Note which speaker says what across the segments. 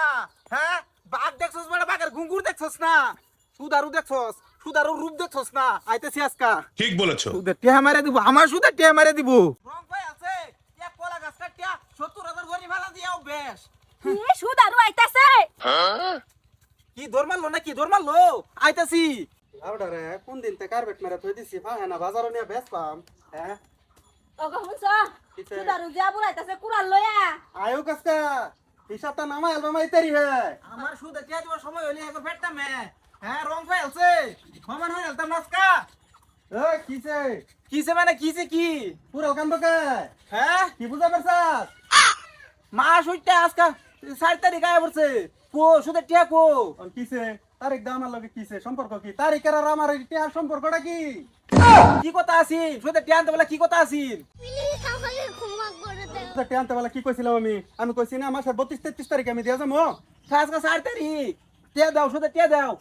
Speaker 1: না। হ্যাঁ? বাঘ দেখছস মানে বাঘের ঘুঙ্গুর দেখছস না? সুদারু দেখছস সুদারু রূপ দেখছস না? আইতেছি আজকা।
Speaker 2: ঠিক বলেছ।
Speaker 1: সুদের টিয়া মারে দিব আমার সুদের টিয়া মারে দিব। রং ভাই আছে? এক কলা গাছ কাটিয়া সত্তর হাজার গরি ভাড়া দিয়াও বেশ
Speaker 3: সুদারু আইতাছে?
Speaker 1: কি দৌড় মারলো না কি দৌড় মারলো? আইতাছি। লাউডারে কোন দিন তে কার্পেট মেরে থই দিছি? পা হ্যাঁ না বাজারও নিয়ে বেশ পাম হ্যাঁ?
Speaker 3: ওগো হুনছ? সুদারু যা বুড়াইতাছে কুড়াল লয়া
Speaker 1: আয়ো কাসকা হিসাবটা নামা অ্যালবাম আইতারি হে আমার সুদে টিয়া দিবার সময় হইলে একবার পেটটা মে হ্যাঁ রং ভাই আছে সমান হই আলতাম নাসকা এ কিছে কিছে মানে কিছে কি? পুরো কাম বকে হ্যাঁ? কি বুঝা পারছাস? মাস হইতে আজকা চার তারিখ আয় পড়ছে। কো সুদে টিয়া কো? কিছে তারিখ দাম আমার লগে কিছে সম্পর্ক কি? তারিখের আর আমার টিয়ার সম্পর্কটা কি? কি কথা আছিল? সুদে টিয়া আনতে বলে কি কথা আছিল?
Speaker 4: প্লিজ আমাকে ক্ষমা করে
Speaker 1: আনতে বলে কি কইছিলাম আমি? আমি কইছি না মাসের বত্রিশ তেত্রিশ তারিখ আমি দিয়া যাব আজকে চার তারিখ। টিয়া দাও সুদে টিয়া দাও।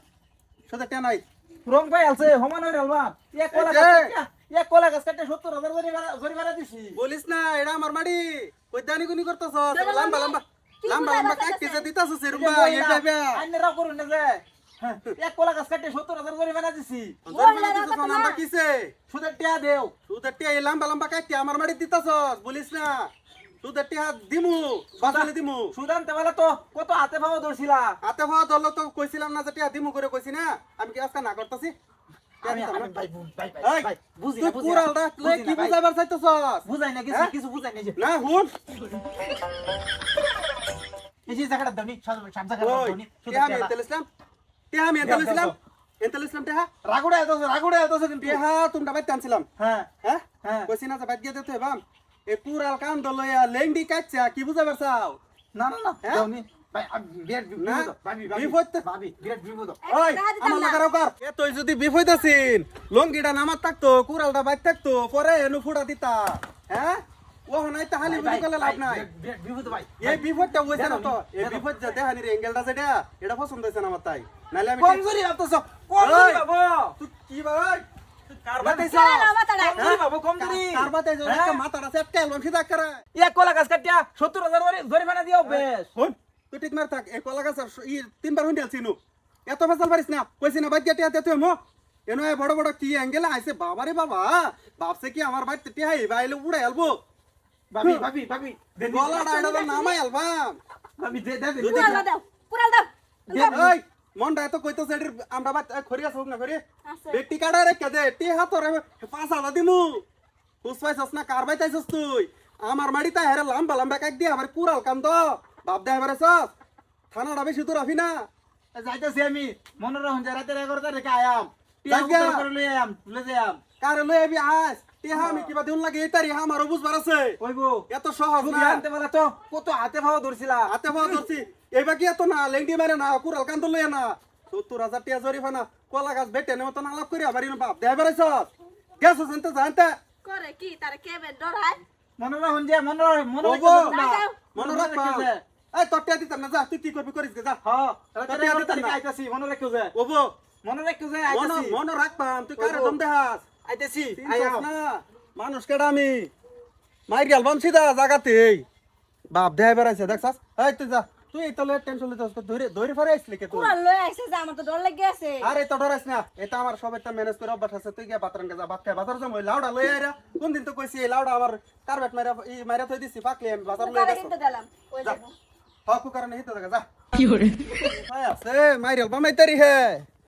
Speaker 1: সুদে টিয়া নাই। রং ভাই আলছে সমান হয়ে আলবা। এক কলা এক কলা গাছ কাটে সত্তর হাজার জরি ভাড়া দিছি। বলিস না এটা আমার মাড়ি কই দানি গুনি করতেছ লম্বা লম্বা। লম্বা লম্বা কাটতেছে দিতাছ সেরুম্বা এই যাবে আইনেরাও করুন না যে। এক কলা গাছ কাটে সত্তর হাজার জরি ভাড়া দিছি। কিছে সুদের টিয়া দেও। সুদের টিয়া এই লম্বা লম্বা কাটতে আমার মাড়ি দিতাছ বলিস না। সুদের টিয়া দিমু বাসালে দিমু। সুদান তেবালা তো কত হাতে পাওয়া ধরছিলা? হাতে পাওয়া ধরলো তো কইছিলাম না যে টিয়া দিমু করে কইছি না। আমি কি আজকে করতেছি?
Speaker 5: যে। রাগুড়ে রাগুড়ে
Speaker 1: তোমরা বাইতে আনছিলাম
Speaker 5: হ্যাঁ
Speaker 1: হ্যাঁ?
Speaker 5: হ্যাঁ।
Speaker 1: কইছি না যে বাইতে দিয়ে দিতে বাম এ কুড়াল কান দলয়া লেংডি কাচ্চা কি বুঝাবার চাও
Speaker 5: না না না
Speaker 1: হ্যাঁ?
Speaker 5: দাও নি ভাই আমি বিরাট
Speaker 1: না,
Speaker 5: বিপদ ভাবি ভাবি
Speaker 1: বিপদ তো-
Speaker 5: ভাবি বিরাট বিপদ।
Speaker 1: ওই
Speaker 3: দেখা দিতাম
Speaker 1: আমার
Speaker 3: না।
Speaker 1: লাগার কর এ তুই যদি বিপদ আছিস লঙ্গিটা নামাত থাকতো কুড়ালটা বাইতে থাকতো পরে এনু ফুটা দিতা। হ্যাঁ? বুঝি কি ভাই?
Speaker 5: হ্যাঁ? সত্তর হাজার জরিমানা দিও বেশ।
Speaker 1: তুই ঠিক মার থাক। এই কলা গাছ তিনবার হইন দিলছিনু এত ফেসাল পারিস না। কইছি না বাইক গেটিয়া তুই মো। এনো বড় বড় কি অ্যাঙ্গেল আইছে? বাবা রে বাবা। ভাবছে কি আমার বাইক তে হাই বাইলে উড়ে আলবো
Speaker 5: ভাবি ভাবি ভাবি। দে দি।
Speaker 1: নামাই আলবাম।
Speaker 5: ভাবি দে দে দে।
Speaker 1: যদি-
Speaker 3: দাও কুড়াল দাও।
Speaker 1: এই মনটা এত কইতো সেটির আমরা বাত খরি আছে না খরি বেটি কাটা রে কেদে টি হাত রে পাঁচ হাজার দিমু। পুষ্পাইছস না কার বাইতাইছস তুই? আমার মাড়ি তাই হেরে লাম্বা লাম্বা কাক দিয়ে আমার কুড়াল কাম তো বাপ দে হেবারে সস থানাটা বেশি না।
Speaker 5: যাইতেছি আমি। মনে রাখুন যে রাতের এগারোটা রেখে আয়াম লই আয়াম তুলে যাইয়াম
Speaker 1: কারে লই আবি আস টি হা আমি কিবা দিন লাগে এই তারি আমারও বুঝবার আছে।
Speaker 5: কইব
Speaker 1: এত সহজ
Speaker 5: তুমি
Speaker 1: না।
Speaker 5: আনতে পারা তো কত হাতে পাওয়া ধরছিলা।
Speaker 1: হাতে পাওয়া ধরছি। এইবার কি এত না লেংডি মারে না কুড়াল কান্দ লই না সত্তর হাজার টিয়া জরিফা না কলা গাছ বেটে নেও তো আলাপ করি আবার বাপ। দে হেবারে সস গেছস জানতে জানতে?
Speaker 3: করে কি তার কেবে ডরাই
Speaker 5: মনে রাখুন যে মনে রাখ মনে
Speaker 1: ওগো,
Speaker 5: রাখুন না
Speaker 3: যাও।
Speaker 1: মনে
Speaker 5: মনে যে।
Speaker 1: এই তোরটা দিতাম না যা তুই কি করবি করিস যা।
Speaker 5: হ্যাঁ
Speaker 1: দিতাম না।
Speaker 5: আইতাছি মনে রাখো যে।
Speaker 1: ওবো
Speaker 5: মনে রাখো যে
Speaker 1: মন
Speaker 5: আইতাছি
Speaker 1: মন রাখবাম তুই কারে। জম দেহাস
Speaker 5: আইতাছি
Speaker 1: না। মানুষ কেডা আমি? মাইর গেল বাম সিধা জাগাতে বাপ দেহ বেড়াইছে দেখছাস এই তুই যা। তুই তলে টেনশন লিতাস ধরে ধরে ফরে আইছলি কে তুই?
Speaker 3: লয়ে আইছে যে আমার তো ডর লাগে আছে।
Speaker 1: আরে তো ডরাইস না। এটা আমার সব একটা ম্যানেজ করে অভ্যাস আছে। তুই গিয়া বাতরান যা ভাত খাই বাজার যাম ওই লাউডা লই আইরা কোন দিন তো কইছি এই লাউডা আমার কারবেট মাইরা ই মাইরা থই দিছি পাকলি আমি বাজার লই গেছো।
Speaker 3: কিন্তু দিলাম ওই যাব?
Speaker 1: হকু কারণে হিতে দেখা যা। কি হরে আছে মাইরাল বামাইতারি হে।